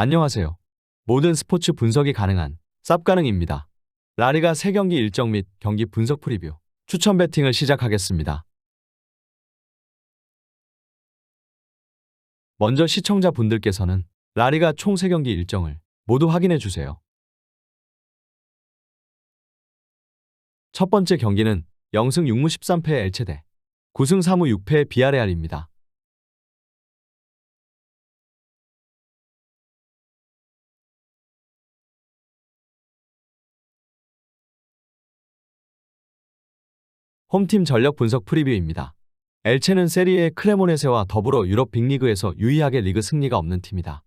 안녕하세요. 모든 스포츠 분석이 가능한 쌉가능입니다. 라리가 3경기 일정 및 경기 분석 프리뷰 추천 배팅을 시작하겠습니다. 먼저 시청자분들께서는 라리가 총 3경기 일정을 모두 확인해 주세요. 첫 번째 경기는 0승 6무 13패 엘체 대 9승 3무 6패 비아레알입니다. 홈팀 전력 분석 프리뷰입니다. 엘체는 세리에 크레모네세와 더불어 유럽 빅리그에서 유의하게 리그 승리가 없는 팀이다.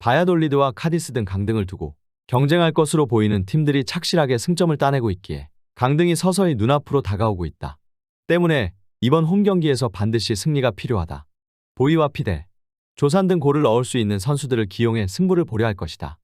바야돌리드와 카디스 등 강등을 두고 경쟁할 것으로 보이는 팀들이 착실하게 승점을 따내고 있기에 강등이 서서히 눈앞으로 다가오고 있다. 때문에 이번 홈 경기에서 반드시 승리가 필요하다. 보이와 피델, 조산 등 골을 넣을 수 있는 선수들을 기용해 승부를 보려 할 것이다.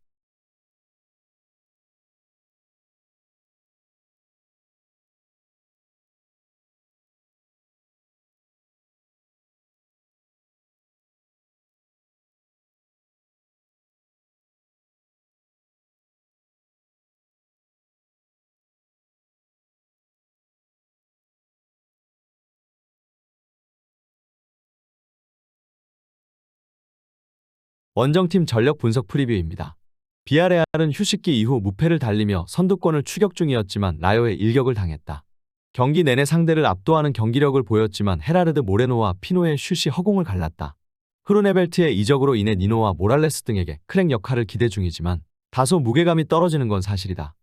원정팀 전력 분석 프리뷰입니다. 비아레알은 휴식기 이후 무패를 달리며 선두권을 추격 중이었지만 라요에 일격을 당했다. 경기 내내 상대를 압도하는 경기력을 보였지만 헤라르드 모레노와 피노의 슛이 허공을 갈랐다. 흐르네벨트의 이적으로 인해 니노와 모랄레스 등에게 크랙 역할을 기대 중이지만 다소 무게감이 떨어지는 건 사실이다.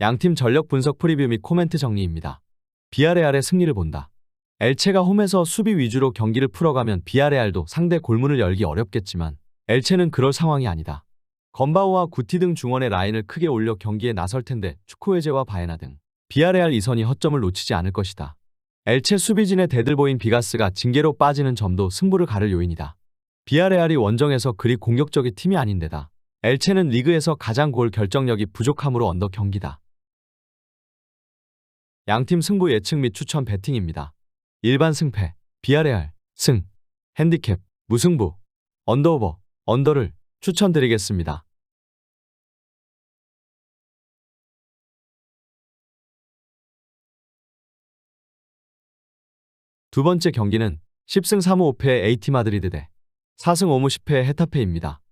양팀 전력 분석 프리뷰 및 코멘트 정리입니다. 비아레알의 승리를 본다. 엘체가 홈에서 수비 위주로 경기를 풀어가면 비아레알도 상대 골문을 열기 어렵겠지만 엘체는 그럴 상황이 아니다. 건바오와 구티 등 중원의 라인을 크게 올려 경기에 나설 텐데 추코에제와 바에나 등 비아레알 이선이 허점을 놓치지 않을 것이다. 엘체 수비진의 대들보인 비가스가 징계로 빠지는 점도 승부를 가를 요인이다. 비아레알이 원정에서 그리 공격적인 팀이 아닌데다 엘체는 리그에서 가장 골 결정력이 부족함으로 언더 경기다. 양팀 승부 예측 및 추천 배팅입니다. 일반 승패, 비아레알, 승, 핸디캡, 무승부, 언더오버, 언더를 추천드리겠습니다. 두 번째 경기는 10승 3무 5패 AT 마드리드 대 4승 5무 10패 헤타페입니다.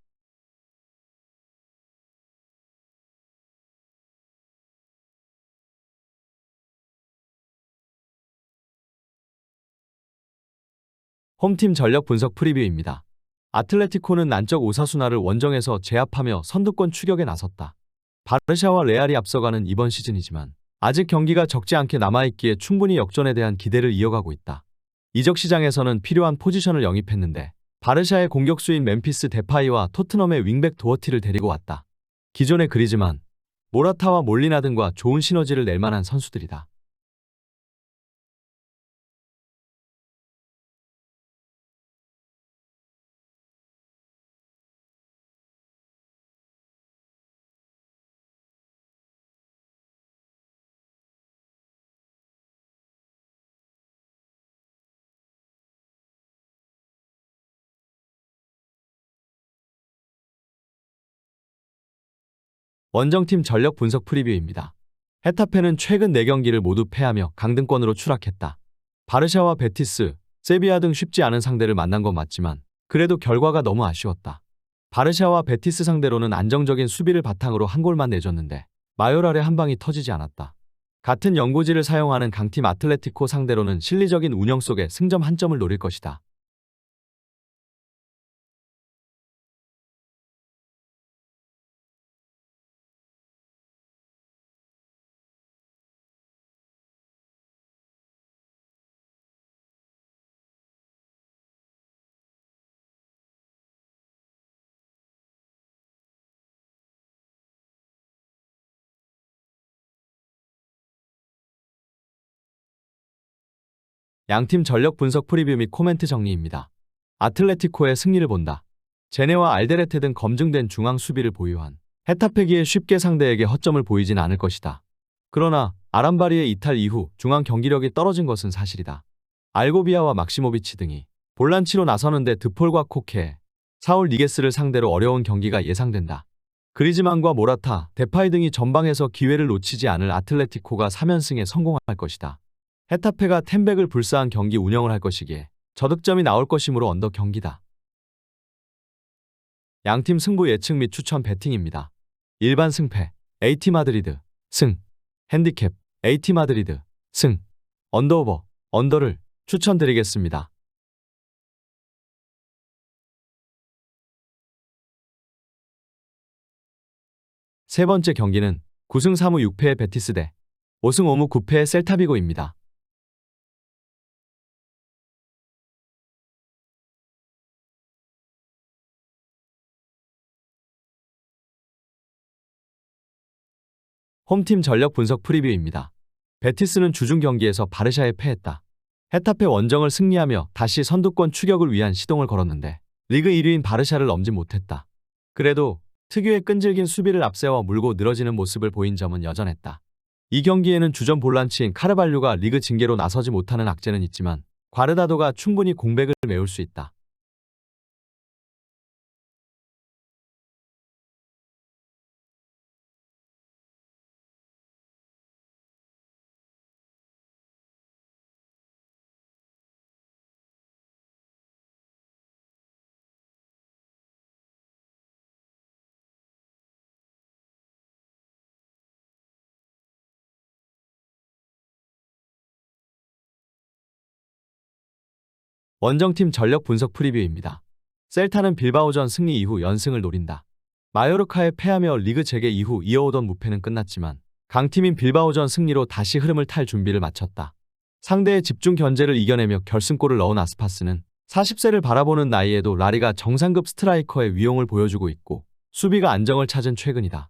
홈팀 전력 분석 프리뷰입니다. 아틀레티코는 난적 오사수나를 원정에서 제압하며 선두권 추격에 나섰다. 바르샤와 레알이 앞서가는 이번 시즌이지만 아직 경기가 적지 않게 남아있기에 충분히 역전에 대한 기대를 이어가고 있다. 이적 시장에서는 필요한 포지션을 영입했는데 바르샤의 공격수인 멤피스 데파이와 토트넘의 윙백 도어티를 데리고 왔다. 기존의 그리즈만, 모라타와 몰리나 등과 좋은 시너지를 낼 만한 선수들이다. 원정팀 전력 분석 프리뷰입니다. 헤타페는 최근 4경기를 모두 패하며 강등권으로 추락했다. 바르샤와 베티스, 세비야 등 쉽지 않은 상대를 만난 건 맞지만 그래도 결과가 너무 아쉬웠다. 바르샤와 베티스 상대로는 안정적인 수비를 바탕으로 한 골만 내줬는데 마요랄의 한 방이 터지지 않았다. 같은 연고지를 사용하는 강팀 아틀레티코 상대로는 실리적인 운영 속에 승점 한 점을 노릴 것이다. 양팀 전력 분석 프리뷰 및 코멘트 정리입니다. 아틀레티코의 승리를 본다. 제네와 알데레테 등 검증된 중앙 수비를 보유한 헤타페기에 쉽게 상대에게 허점을 보이진 않을 것이다. 그러나 아람바리의 이탈 이후 중앙 경기력이 떨어진 것은 사실이다. 알고비아와 막시모비치 등이 볼란치로 나서는데 드폴과 코케, 사울 니게스를 상대로 어려운 경기가 예상된다. 그리즈만과 모라타, 데파이 등이 전방에서 기회를 놓치지 않을 아틀레티코가 3연승에 성공할 것이다. 헤타페가 템백을 불사한 경기 운영을 할 것이기에 저득점이 나올 것이므로 언더 경기다. 양팀 승부 예측 및 추천 배팅입니다. 일반 승패 AT 마드리드 승 핸디캡 AT 마드리드 승 언더오버 언더를 추천드리겠습니다. 세 번째 경기는 9승 3무 6패의 베티스 대 5승 5무 9패의 셀타비고입니다. 홈팀 전력 분석 프리뷰입니다. 베티스는 주중 경기에서 바르샤에 패했다. 헤타페 원정을 승리하며 다시 선두권 추격을 위한 시동을 걸었는데 리그 1위인 바르샤를 넘지 못했다. 그래도 특유의 끈질긴 수비를 앞세워 물고 늘어지는 모습을 보인 점은 여전했다. 이 경기에는 주전 볼란치인 카르발류가 리그 징계로 나서지 못하는 악재는 있지만 과르다도가 충분히 공백을 메울 수 있다. 원정팀 전력 분석 프리뷰입니다. 셀타는 빌바오전 승리 이후 연승을 노린다. 마요르카에 패하며 리그 재개 이후 이어오던 무패는 끝났지만 강팀인 빌바오전 승리로 다시 흐름을 탈 준비를 마쳤다. 상대의 집중 견제를 이겨내며 결승골을 넣은 아스파스는 40세를 바라보는 나이에도 라리가 정상급 스트라이커의 위용을 보여주고 있고 수비가 안정을 찾은 최근이다.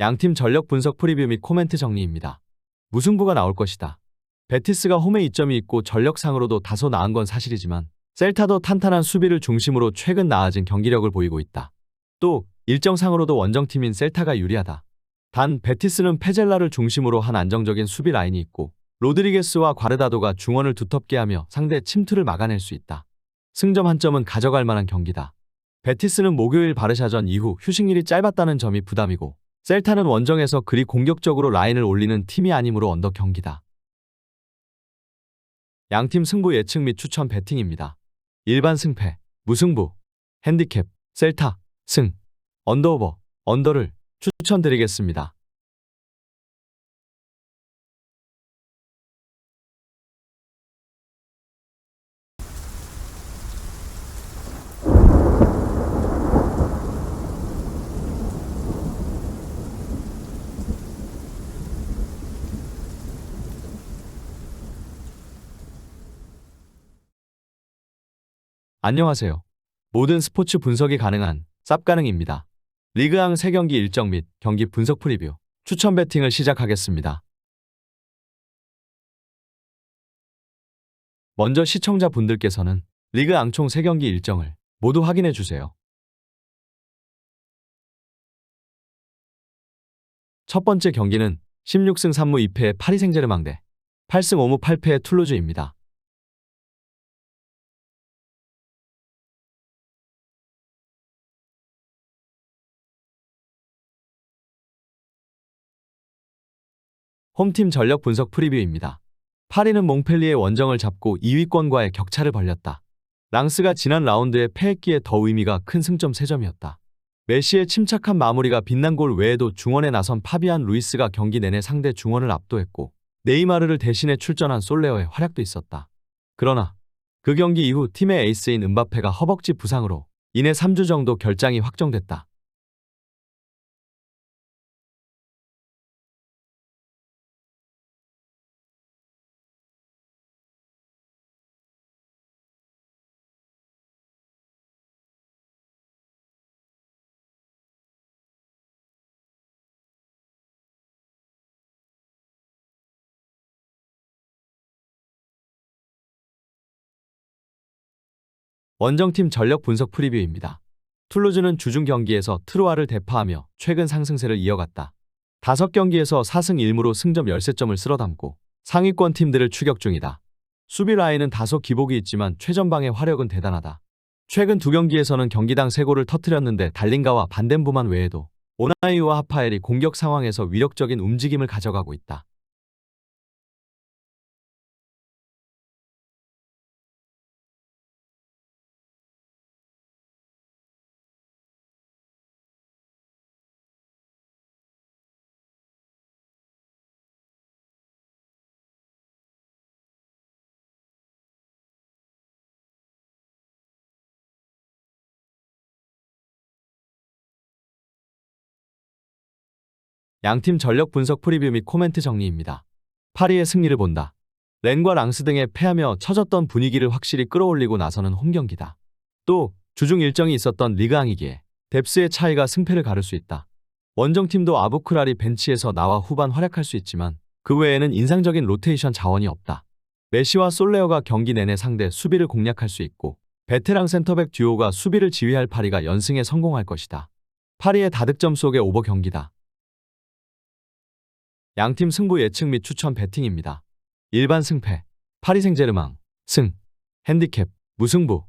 양팀 전력 분석 프리뷰 및 코멘트 정리입니다. 무승부가 나올 것이다. 베티스가 홈에 이점이 있고 전력상으로도 다소 나은 건 사실이지만 셀타도 탄탄한 수비를 중심으로 최근 나아진 경기력을 보이고 있다. 또 일정상으로도 원정팀인 셀타가 유리하다. 단 베티스는 페젤라를 중심으로 한 안정적인 수비 라인이 있고 로드리게스와 과르다도가 중원을 두텁게 하며 상대 침투를 막아낼 수 있다. 승점 한 점은 가져갈 만한 경기다. 베티스는 목요일 바르샤전 이후 휴식일이 짧았다는 점이 부담이고 셀타는 원정에서 그리 공격적으로 라인을 올리는 팀이 아니므로 언더 경기다. 양팀 승부 예측 및 추천 배팅입니다. 일반 승패, 무승부, 핸디캡, 셀타, 승, 언더오버, 언더를 추천드리겠습니다. 안녕하세요. 모든 스포츠 분석이 가능한 쌉가능입니다. 리그왕 3경기 일정 및 경기 분석 프리뷰, 추천 배팅을 시작하겠습니다. 먼저 시청자분들께서는 리그왕 총 3경기 일정을 모두 확인해 주세요. 첫 번째 경기는 16승 3무 2패의 파리 생제르맹 대 8승 5무 8패의 툴루즈입니다. 홈팀 전력 분석 프리뷰입니다. 파리는 몽펠리의 원정을 잡고 2위권과의 격차를 벌렸다. 랑스가 지난 라운드에 패했기에 더 의미가 큰 승점 3점이었다. 메시의 침착한 마무리가 빛난 골 외에도 중원에 나선 파비안 루이스가 경기 내내 상대 중원을 압도했고 네이마르를 대신해 출전한 솔레어의 활약도 있었다. 그러나 그 경기 이후 팀의 에이스인 은바페가 허벅지 부상으로 이내 3주 정도 결장이 확정됐다. 원정팀 전력 분석 프리뷰입니다. 툴루즈는 주중 경기에서 트로아를 대파하며 최근 상승세를 이어갔다. 5경기에서 4승 1무로 승점 13점을 쓸어담고 상위권 팀들을 추격 중이다. 수비 라인은 다소 기복이 있지만 최전방의 화력은 대단하다. 최근 두 경기에서는 경기당 3골을 터뜨렸는데 달린가와 반덴부만 외에도 오나이와 하파엘이 공격 상황에서 위력적인 움직임을 가져가고 있다. 양팀 전력 분석 프리뷰 및 코멘트 정리입니다. 파리의 승리를 본다. 렌과 랑스 등에 패하며 처졌던 분위기를 확실히 끌어올리고 나서는 홈경기다. 또 주중 일정이 있었던 리그앙이기에 뎁스의 차이가 승패를 가를 수 있다. 원정팀도 아부크랄이 벤치에서 나와 후반 활약할 수 있지만 그 외에는 인상적인 로테이션 자원이 없다. 메시와 솔레어가 경기 내내 상대 수비를 공략할 수 있고 베테랑 센터백 듀오가 수비를 지휘할 파리가 연승에 성공할 것이다. 파리의 다득점 속의 오버 경기다. 양팀 승부 예측 및 추천 배팅입니다. 일반 승패, 파리 생제르망, 승, 핸디캡, 무승부,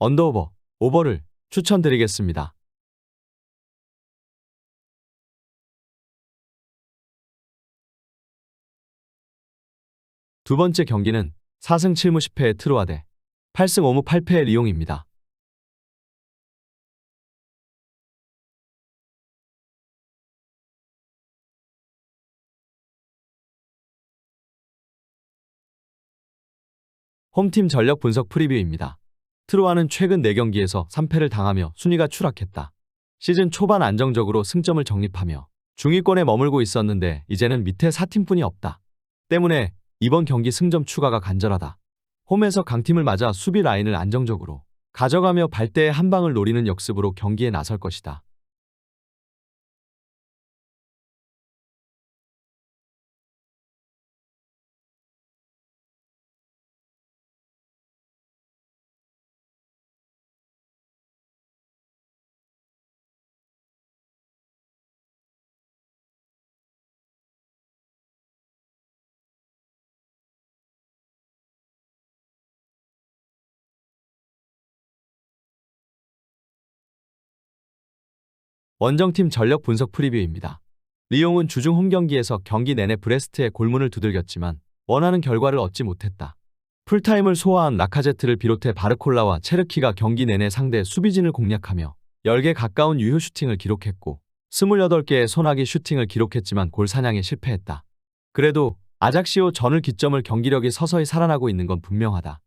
언더오버, 오버를 추천드리겠습니다. 두 번째 경기는 4승 7무 10패의 트로아 대 8승 5무 8패의 리용입니다. 홈팀 전력 분석 프리뷰입니다. 트로아는 최근 4경기에서 3패를 당하며 순위가 추락했다. 시즌 초반 안정적으로 승점을 정립하며 중위권에 머물고 있었는데 이제는 밑에 4팀뿐이 없다. 때문에 이번 경기 승점 추가가 간절하다. 홈에서 강팀을 맞아 수비 라인을 안정적으로 가져가며 발대의 한 방을 노리는 역습으로 경기에 나설 것이다. 원정팀 전력 분석 프리뷰입니다. 리용은 주중 홈 경기에서 경기 내내 브레스트의 골문을 두들겼지만 원하는 결과를 얻지 못했다. 풀타임을 소화한 라카제트를 비롯해 바르콜라와 체르키가 경기 내내 상대 수비진을 공략하며 10개 가까운 유효 슈팅을 기록했고 28개의 소나기 슈팅을 기록했지만 골 사냥에 실패했다. 그래도 아작시오 전을 기점을 경기력이 서서히 살아나고 있는 건 분명하다.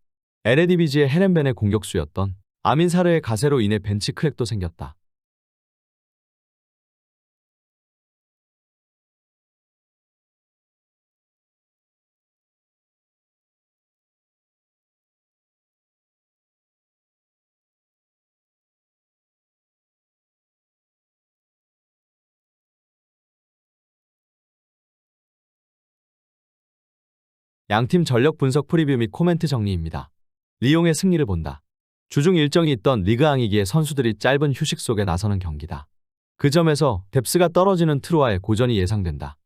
에레디비지의 헤렌벤의 공격수였던 아민사르의 가세로 인해 벤치 크랙도 생겼다. 양팀 전력 분석 프리뷰 및 코멘트 정리입니다. 리용의 승리를 본다. 주중 일정이 있던 리그앙이기에 선수들이 짧은 휴식 속에 나서는 경기다. 그 점에서 뎁스가 떨어지는 트로아의 고전이 예상된다.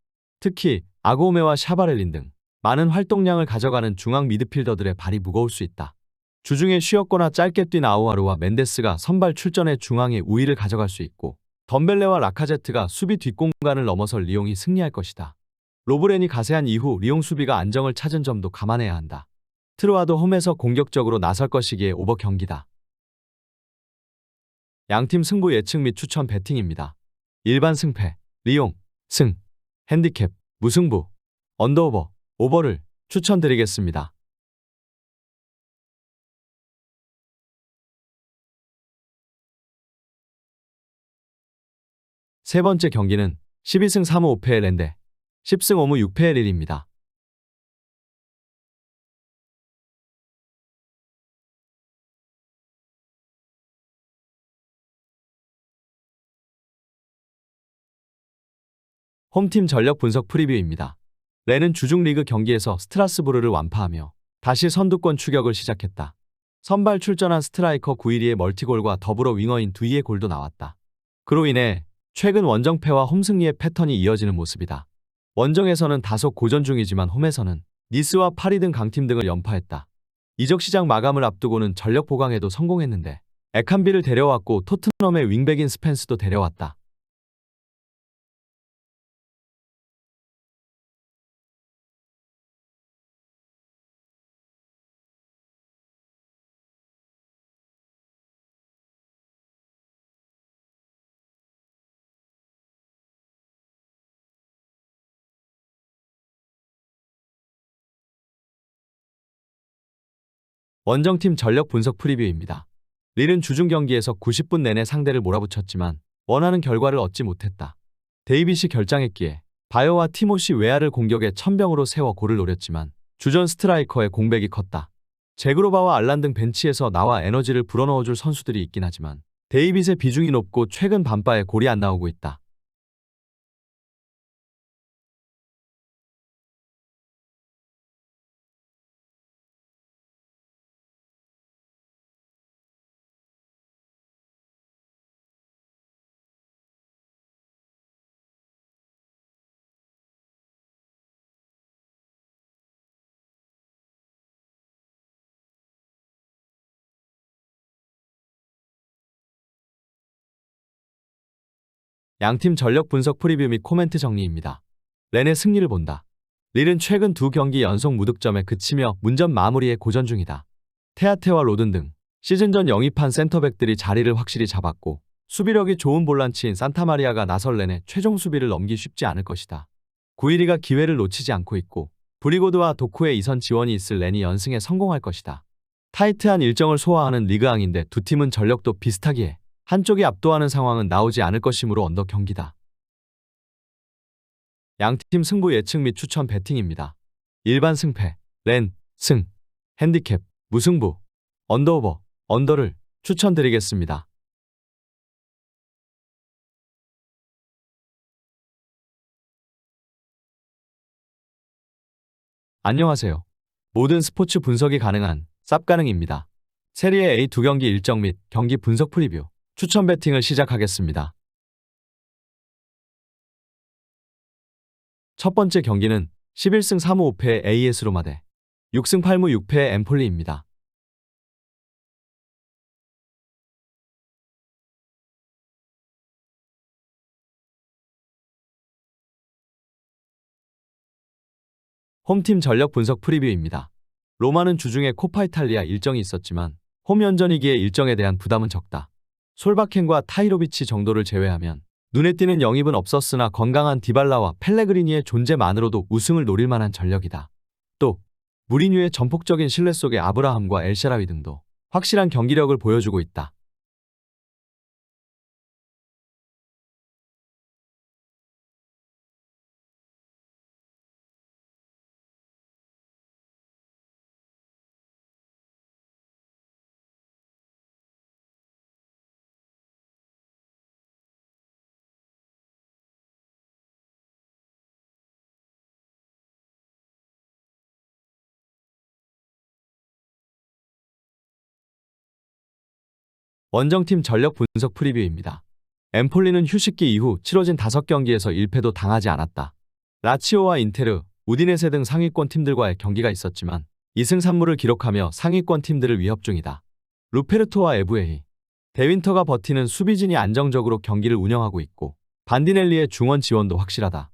특히 아고메와 샤바렐린 등 많은 활동량을 가져가는 중앙 미드필더들의 발이 무거울 수 있다. 주중에 쉬었거나 짧게 뛴 아우아르와 멘데스가 선발 출전해 중앙의 우위를 가져갈 수 있고 덤벨레와 라카제트가 수비 뒷공간을 넘어설 리용이 승리할 것이다. 로브렌이 가세한 이후 리옹 수비가 안정을 찾은 점도 감안해야 한다. 트루아도 홈에서 공격적으로 나설 것이기에 오버 경기다. 양팀 승부 예측 및 추천 베팅입니다. 일반 승패, 리옹, 승, 핸디캡, 무승부, 언더오버, 오버를 추천드리겠습니다. 세 번째 경기는 12승 3무 5패의 랜드 10승 5무 6패의 릴입니다. 홈팀 전력 분석 프리뷰입니다. 레는 주중 리그 경기에서 스트라스부르를 완파하며 다시 선두권 추격을 시작했다. 선발 출전한 스트라이커 9일이의 멀티골과 더불어 윙어인 두이의 골도 나왔다. 그로 인해 최근 원정패와 홈승리의 패턴이 이어지는 모습이다. 원정에서는 다소 고전 중이지만 홈에서는 니스와 파리 등 강팀 등을 연파했다. 이적 시장 마감을 앞두고는 전력 보강에도 성공했는데 에칸비를 데려왔고 토트넘의 윙백인 스펜스도 데려왔다. 원정팀 전력 분석 프리뷰입니다. 릴은 주중 경기에서 90분 내내 상대를 몰아붙였지만 원하는 결과를 얻지 못했다. 데이빗이 결장했기에 바요와 티모시 웨아를 공격에 천병으로 세워 골을 노렸지만 주전 스트라이커의 공백이 컸다. 제그로바와 알란 등 벤치에서 나와 에너지를 불어넣어줄 선수들이 있긴 하지만 데이빗의 비중이 높고 최근 반바에 골이 안 나오고 있다. 양팀 전력 분석 프리뷰 및 코멘트 정리입니다. 렌의 승리를 본다. 릴은 최근 두 경기 연속 무득점에 그치며 문전 마무리에 고전 중이다. 테아테와 로든 등 시즌 전 영입한 센터백들이 자리를 확실히 잡았고 수비력이 좋은 볼란치인 산타마리아가 나설 렌의 최종 수비를 넘기 쉽지 않을 것이다. 9일이가 기회를 놓치지 않고 있고 브리고드와 도쿠의 이선 지원이 있을 렌이 연승에 성공할 것이다. 타이트한 일정을 소화하는 리그왕인데 두 팀은 전력도 비슷하기에 한쪽이 압도하는 상황은 나오지 않을 것이므로 언더 경기다. 양팀 승부 예측 및 추천 배팅입니다. 일반 승패, 렌, 승, 핸디캡, 무승부, 언더오버, 언더를 추천드리겠습니다. 안녕하세요. 모든 스포츠 분석이 가능한 쌉가능입니다. 세리에 A 두 경기 일정 및 경기 분석 프리뷰 추천 배팅을 시작하겠습니다. 첫 번째 경기는 11승 3무 5패의 AS 로마 대 6승 8무 6패의 엠폴리입니다. 홈팀 전력 분석 프리뷰입니다. 로마는 주중에 코파 이탈리아 일정이 있었지만 홈 연전이기에 일정에 대한 부담은 적다. 솔바켄과 타이로비치 정도를 제외하면 눈에 띄는 영입은 없었으나 건강한 디발라와 펠레그리니의 존재만으로도 우승을 노릴 만한 전력이다. 또 무리뉴의 전폭적인 신뢰 속에 아브라함과 엘샤라위 등도 확실한 경기력을 보여주고 있다. 원정팀 전력 분석 프리뷰입니다. 엠폴리는 휴식기 이후 치러진 5경기에서 1패도 당하지 않았다. 라치오와 인테르, 우디네세 등 상위권 팀들과의 경기가 있었지만 2승 3무를 기록하며 상위권 팀들을 위협 중이다. 루페르토와 에브에히, 데윈터가 버티는 수비진이 안정적으로 경기를 운영하고 있고 반디넬리의 중원 지원도 확실하다.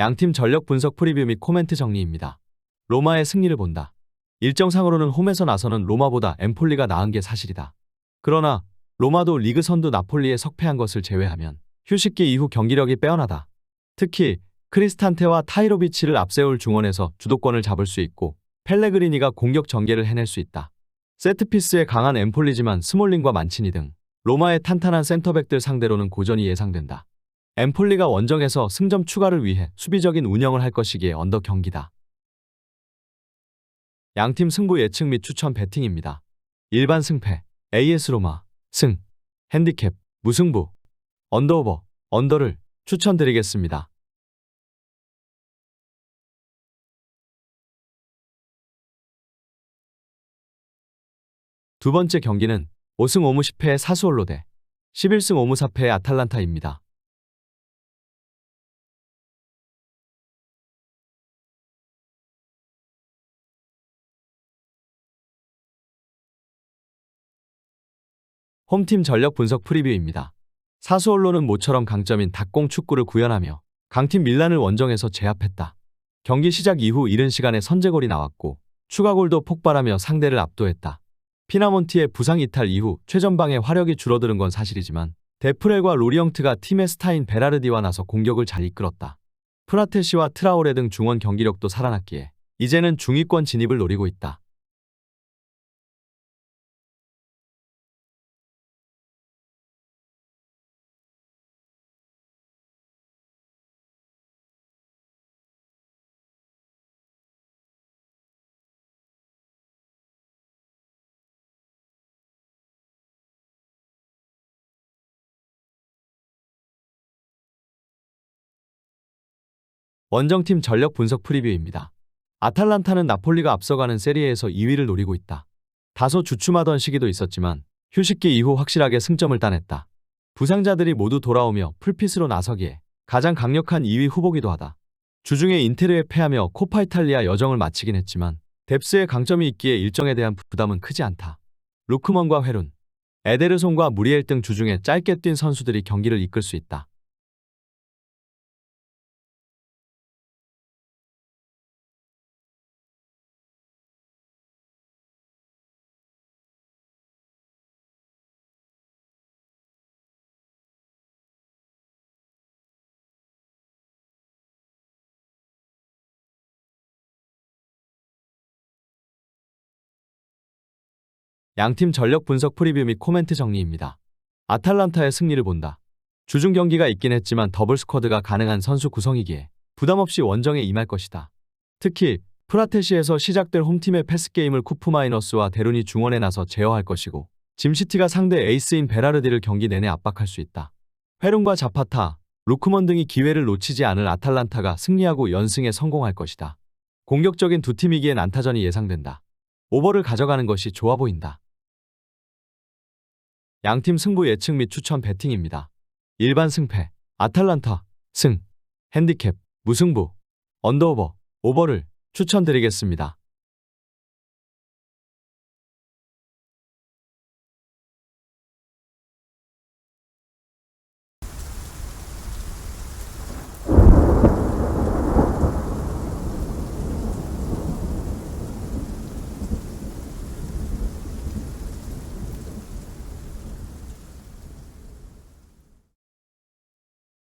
양팀 전력 분석 프리뷰 및 코멘트 정리입니다. 로마의 승리를 본다. 일정상으로는 홈에서 나서는 로마보다 엠폴리가 나은 게 사실이다. 그러나 로마도 리그 선두 나폴리에 석패한 것을 제외하면 휴식기 이후 경기력이 빼어나다. 특히 크리스탄테와 타이로비치를 앞세울 중원에서 주도권을 잡을 수 있고 펠레그리니가 공격 전개를 해낼 수 있다. 세트피스에 강한 엠폴리지만 스몰링과 만치니 등 로마의 탄탄한 센터백들 상대로는 고전이 예상된다. 엠폴리가 원정에서 승점 추가를 위해 수비적인 운영을 할 것이기에 언더 경기다. 양팀 승부 예측 및 추천 배팅입니다. 일반 승패, AS 로마, 승, 핸디캡, 무승부, 언더오버, 언더를 추천드리겠습니다. 두 번째 경기는 5승 5무 10패의 사수올로 대 11승 5무 4패의 아탈란타입니다. 홈팀 전력 분석 프리뷰입니다. 사수올로는 모처럼 강점인 닭공 축구를 구현하며 강팀 밀란을 원정에서 제압했다. 경기 시작 이후 이른 시간에 선제골이 나왔고 추가골도 폭발하며 상대를 압도했다. 피나몬티의 부상 이탈 이후 최전방의 화력이 줄어드는 건 사실이지만 데프렐과 로리영트가 팀의 스타인 베라르디와 나서 공격을 잘 이끌었다. 프라테시와 트라오레 등 중원 경기력도 살아났기에 이제는 중위권 진입을 노리고 있다. 원정팀 전력 분석 프리뷰입니다. 아탈란타는 나폴리가 앞서가는 세리에에서 2위를 노리고 있다. 다소 주춤하던 시기도 있었지만 휴식기 이후 확실하게 승점을 따냈다. 부상자들이 모두 돌아오며 풀핏으로 나서기에 가장 강력한 2위 후보기도 하다. 주중에 인테르에 패하며 코파 이탈리아 여정을 마치긴 했지만 뎁스의 강점이 있기에 일정에 대한 부담은 크지 않다. 루크먼과 회룬, 에데르손과 무리엘 등 주중에 짧게 뛴 선수들이 경기를 이끌 수 있다. 양팀 전력 분석 프리뷰 및 코멘트 정리입니다. 아탈란타의 승리를 본다. 주중 경기가 있긴 했지만 더블 스쿼드가 가능한 선수 구성이기에 부담 없이 원정에 임할 것이다. 특히 프라테시에서 시작될 홈팀의 패스게임을 쿠프 마이너스와 데룬이 중원에 나서 제어할 것이고 짐시티가 상대 에이스인 베라르디를 경기 내내 압박할 수 있다. 회룬과 자파타, 루크먼 등이 기회를 놓치지 않을 아탈란타가 승리하고 연승에 성공할 것이다. 공격적인 두 팀이기엔 안타전이 예상된다. 오버를 가져가는 것이 좋아 보인다. 양팀 승부 예측 및 추천 배팅입니다. 일반 승패, 아탈란타, 승, 핸디캡, 무승부, 언더오버, 오버를 추천드리겠습니다.